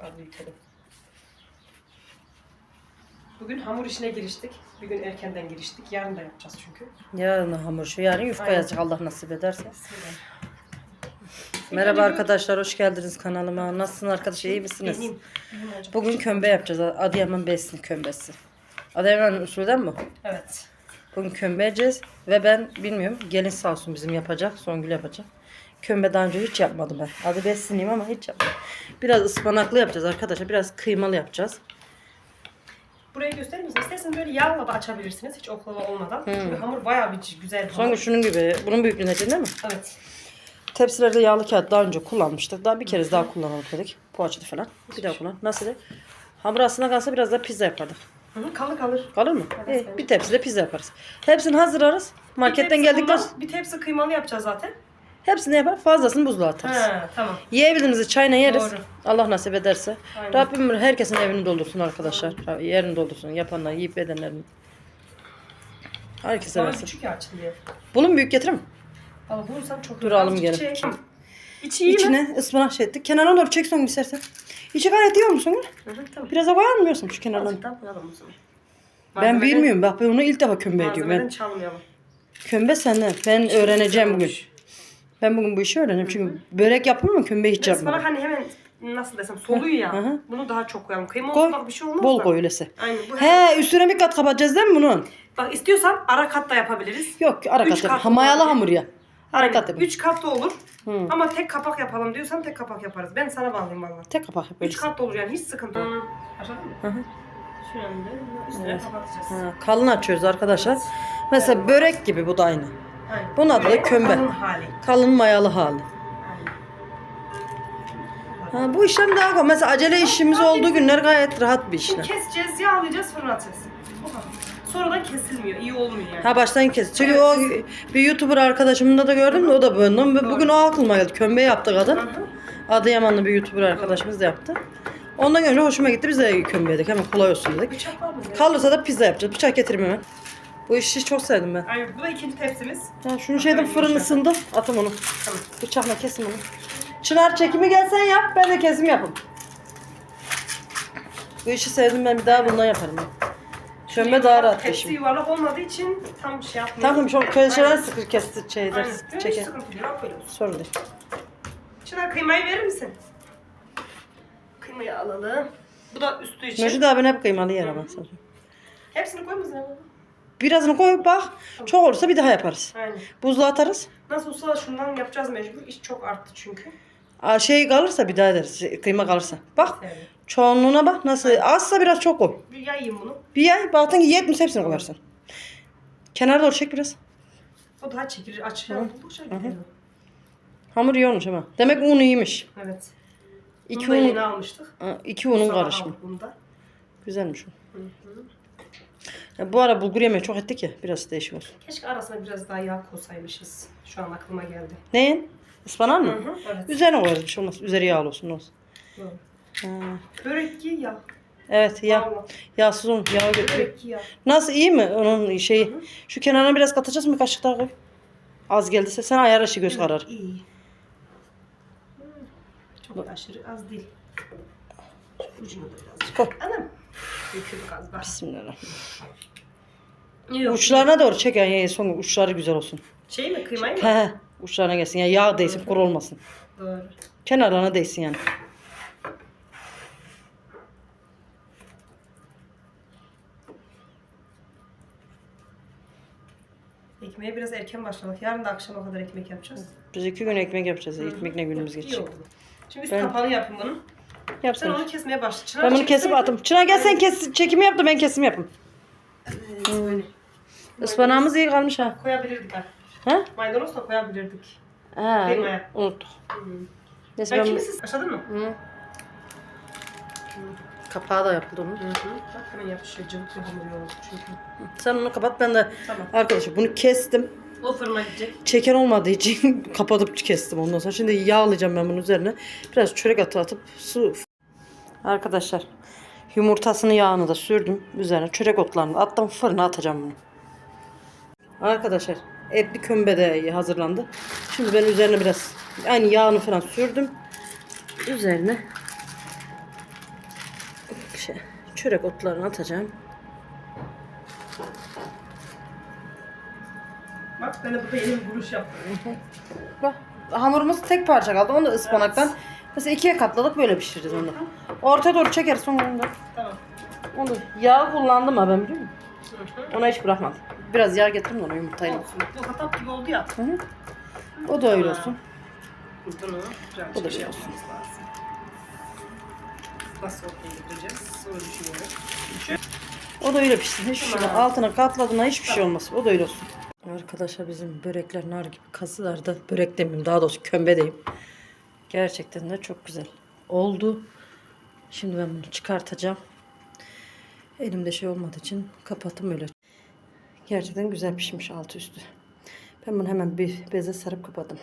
Az büyütelim. Bugün hamur işine giriştik. Bir gün erkenden giriştik. Yarın da yapacağız çünkü. Yarın hamur şu yarın yufka Aynen. yazacak Allah nasip ederse. Merhaba arkadaşlar hoş geldiniz kanalıma. Nasılsın arkadaşlar iyi misiniz? Bugün kömbe yapacağız. Adıyaman Besni kömbesi. Adıyaman usulden mi? Evet. Bugün kömbe yiyeceğiz ve ben bilmiyorum gelin sağ olsun bizim yapacak. Songül yapacak. Kömbe daha önce hiç yapmadım ben. Adı Besni'yim ama hiç yapmadım. Biraz ıspanaklı yapacağız arkadaşlar. Biraz kıymalı yapacağız. Burayı gösterir misin? İsterseniz böyle yağla da açabilirsiniz. Hiç oklava olmadan. Çünkü hamur bayağı bir güzel bir hamur. Songül şunun gibi. Bunun büyüklüğünde değil mi? Evet. Tepsilerde yağlı kağıt daha önce kullanmıştık. Daha bir kere daha kullanalım dedik. Poğaçada falan. Bir daha kullan. Nasıl? Hamur aslında kalsa biraz da pizza yapardık. Hı hı, kalır kalır. Kalır mı? Evet, İyi, bence. bir tepside pizza yaparız. Hepsini hazırlarız. Marketten Bir tepsi geldikten bundan- Bir tepsi kıymalı yapacağız zaten. Hepsini yapar. Fazlasını buzluğa atarız. Ha, tamam. Yiyebildiğimizi çayına yeriz. Doğru. Allah nasip ederse. Aynen. Rabbim herkesin evini doldursun arkadaşlar. Yerini doldursun. Yapanlar, yiyip edenlerin. Herkese versin. küçük ya açılıyor. Bunu büyük getirir mi? Valla bulursam çok Dur, alım Azıcık gene. Şey. İçi iyi mi? İçine ıspanak şey ettik. Kenarına doğru çek son istersen. İçi gayet iyi olmuş Songül. Tamam. Biraz da koyar mı diyorsun şu kenardan? Azıcık daha koyalım o zaman. Ben Malzemeden- bilmiyorum. Bak ben onu ilk defa kömbe ediyorum. Malzemeden Ben, çalmayalım. kömbe senden. Ben öğreneceğim bugün. Ben bugün bu işi öğreneceğim. Çünkü börek yapmam ama kömbe hiç Ispanak yapmadım. hani hemen nasıl desem soluyor ya. Hı. Bunu daha çok koyalım. Kıyma Koy. olsa bir şey olmaz Bol da. koy öylese. Aynen. Bu He üstüne bir kat kapatacağız değil mi bunun? Bak istiyorsan ara kat da yapabiliriz. Yok ara Üç kat yap. kat mayalı olabilir. hamur ya. Ara kat yapalım. 3 kat da olur. Hı. Ama tek kapak yapalım diyorsan tek kapak yaparız. Ben sana bağlayayım valla. Tek kapak 3 yapıyoruz. kat da olur yani hiç sıkıntı yok. Anladın mı? Hı hı. Şu yönde üstüne Evet. kapatacağız. Ha, kalın açıyoruz arkadaşlar. Mesela börek gibi bu da aynı. Aynen. Bunun adı da kömbe. Kalın hali. Kalın mayalı hali. Ha, bu işlem daha kolay. Mesela acele işimiz olduğu günler gayet rahat bir Şimdi işlem. keseceğiz, yağlayacağız, fırına atacağız. Bu kadar. Sonradan kesilmiyor, iyi olmuyor yani. Ha baştan kes. Çünkü Evet. o bir YouTuber arkadaşımda da gördüm de o da böyle. Ve Bugün o aklıma geldi. Kömbe yaptı kadın. Adıyamanlı bir YouTuber arkadaşımız da yaptı. Ondan önce hoşuma gitti. Biz de kömbe yedik. Hemen kolay olsun dedik. Bıçak var mı? Kalırsa da pizza yapacağız. Bıçak getireyim hemen. Bu işi çok sevdim ben. Aynen, bu da ikinci tepsimiz. Ha, şunu şeyden fırın ısındı. Atım onu. Tamam. Bıçakla kesim onu. Çınar çekimi gelsen yap. Ben de kesim yapayım. Bu işi sevdim ben bir daha bundan yaparım. ben. Kömbe daha rahat Tepsi peşim. yuvarlak olmadığı için tam şey yapmıyor. Tamam çok köşeler Aynen. sıkır kesti şeyler Aynen. Hiç çeker. sıkıntı değil. Olsun. Sorun değil. Çınar kıymayı verir misin? Kıymayı alalım. Bu da üstü için. Mecid abi hep kıymalı yer ama. Hepsini koy mısın? Birazını koy bak. Çok olursa bir daha yaparız. Aynen. Buzluğa atarız. Nasıl olsa şundan yapacağız mecbur. İş çok arttı çünkü. Aa, Şey kalırsa bir daha ederiz. Kıyma kalırsa. Bak Evet. çoğunluğuna bak nasıl. Azsa biraz çok koy. Bir yayayım bunu. Bir yay baktın ki yetmiş hepsini koyarsın. Kenara doğru çek biraz. O daha çekilir. Gidiyor. Hamur iyi olmuş ama. Demek un iyiymiş. Evet. İki Bunu da yeni un, almıştık. Ha, iki unun Sabah karışımı. aldık Bunu da. Güzelmiş o. Hı hı. Ya bu ara bulgur yemeği çok ettik ya. Biraz değişik olsun. Keşke arasına biraz daha yağ koysaymışız. Şu an aklıma geldi. Neyin? Ispanak mı? Hı hı, evet. Üzerine koyarız bir şey olmaz. Üzeri yağlı olsun olsun. Doğru. Ha. Börek ye ya. Evet ya. Vallahi. Yağsız un. Yağ götürüyor. Börek ye ya. Nasıl iyi mi onun şeyi? Hı hı. Şu kenarına biraz katacağız mı? Bir kaşık daha koy. Az geldiyse sen ayar işi göz karar. İyi. Hı. Çok aşırı az değil. Ucuna da birazcık. Koy. Anam. Döküldük az daha. Bismillahirrahmanirrahim. Yok. Uçlarına doğru çek yani son uçları güzel olsun. Şey mi kıymayı mı? He he. Uçlarına gelsin. Yani yağ değsin kuru olmasın. Doğru. Kenarlarına değsin yani. Ekmeğe biraz erken başladık. Yarın da akşama kadar ekmek yapacağız. Biz iki gün ekmek yapacağız. Ekmek ne günümüz geçecek. Şimdi üst Ben- kapağını yapın bunun. Sen onu kesmeye başla. Çınar Ben bunu kesip atım. Çınar gel sen kes, çekimi yap da ben kesim yapayım. Evet, böyle. Ispanağımız iyi kalmış ha. Koyabilirdik ha. Ha? Maydanoz da koyabilirdik. Ha, Kıymaya. unuttuk. Hı. Neyse Ben ben... kimisiz? Başladın mı? Hı. Kapağı da yapıldı onun. Hı hı. Bak hemen yapışıyor. Cıvık bir hamur yoğurdu çünkü. Sen onu kapat ben de Tamam. arkadaşlar bunu kestim. O fırına gidecek. Çeken olmadığı için kapatıp kestim ondan sonra. Şimdi yağlayacağım ben bunun üzerine. Biraz çörek atı atıp su. Arkadaşlar yumurtasını yağını da sürdüm. Üzerine çörek otlarını da attım fırına atacağım bunu. Arkadaşlar etli kömbe de hazırlandı. Şimdi ben üzerine biraz aynı yağını falan sürdüm. Üzerine içe çörek otlarını atacağım. Bak ben de burada yeni bir buruş yaptım. Bak hamurumuz tek parça kaldı. Onu da ıspanaktan mesela ikiye katladık böyle pişireceğiz onu. Ortaya doğru çekeriz sonra onu da. Tamam. Onu yağ kullandım ha ben biliyor musun? Ona hiç bırakmadım. Biraz yağ getirdim de ona yumurtayla. Olsun. Bu hatap gibi oldu ya. Hı hı. O da öyle olsun. Bunu O da şey olsun. lazım. Nasıl ortaya getireceğiz? Onu düşünüyorum. O da öyle pişsin. Hiç şöyle altına katladığına hiçbir şey olmaz. O da öyle olsun. Arkadaşlar bizim börekler nar gibi kazılarda börek demeyeyim daha doğrusu kömbedeyim. Gerçekten de çok güzel oldu. Şimdi ben bunu çıkartacağım. Elimde şey olmadığı için kapattım öyle. Gerçekten güzel pişmiş altı üstü. Ben bunu hemen bir beze sarıp kapadım.